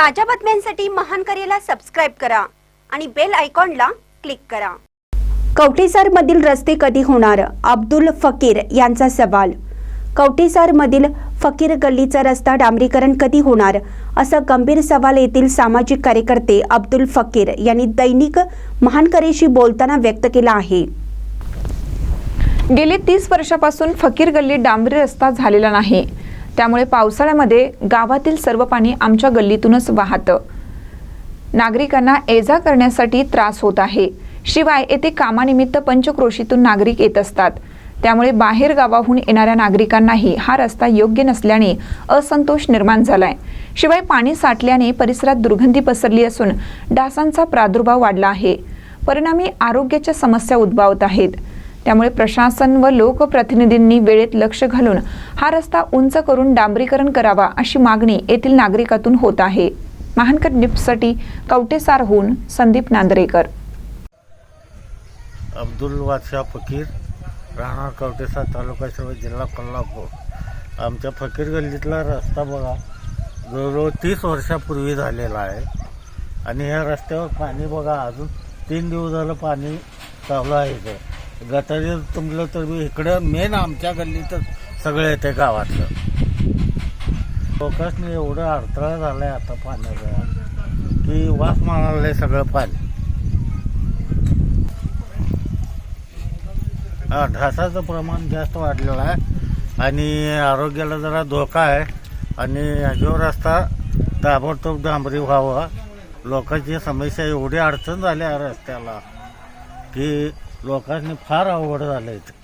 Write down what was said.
ताज्या बातम्यांसाठी महान करेला सबस्क्राईब करा आणि बेल आयकॉनला क्लिक करा. कवठेसारमधील रस्ते कधी होणार? अब्दुल फकीर यांचा सवाल. कवटेसारमधील फकीर गल्लीचा रस्ता डांबरीकरण कधी होणार? असा गंभीर सवाल येथील सामाजिक कार्यकर्ते अब्दुल फकीर यांनी दैनिक महानकरेशी बोलताना व्यक्त केला आहे. गेली तीस वर्षापासून फकीर गल्ली डांबरी रस्ता झालेला नाही. त्यामुळे पावसाळ्यामध्ये गावातील सर्व पाणी आमच्या गल्लीतूनच वाहतं. नागरिकांना ये जा करण्यासाठी त्रास होत आहे. शिवाय येथे कामानिमित्त पंचक्रोशीतून नागरिक येत असतात. त्यामुळे बाहेर गावाहून येणाऱ्या नागरिकांनाही हा रस्ता योग्य नसल्याने असंतोष निर्माण झालाय. शिवाय पाणी साठल्याने परिसरात दुर्गंधी पसरली असून डासांचा प्रादुर्भाव वाढला आहे. परिणामी आरोग्याच्या समस्या उद्भवत आहेत. त्यामुळे प्रशासन व लोकप्रतिनिधींनी वेळेत लक्ष घालून हा रस्ता उंच करून डांबरीकरण करावा अशी मागणी येथील नागरिकातून होत आहे. महानकर कवटेसार कवटेसारहून संदीप नांदरेकर. अब्दुल वादशाह फकीर राहणार कवटेसा तालुका सर्व जिल्हा कोल्हापूर. आमच्या फकीर गल्लीतला रस्ता बघा जवळजवळ तीस वर्षापूर्वी झालेला आहे. आणि ह्या रस्त्यावर पाणी बघा अजून तीन दिवस झालं पाणी चालू आहे इथं. गटारी तुमलं तर मी इकडं मेन आमच्या गल्लीतच सगळं येते गावातलं. लोकांनी एवढं अडथळा झाला आहे आता पाण्याचा की वास मारायला सगळं पाणी. हा ढासाचं प्रमाण जास्त वाढलेलं आहे आणि आरोग्याला जरा धोका आहे आणि जो रस्ता ताबडतोब डांबरी व्हावा. लोकांची समस्या एवढी अडचण झाली आहे रस्त्याला की लोकांनी फार अवघड झालं इथं.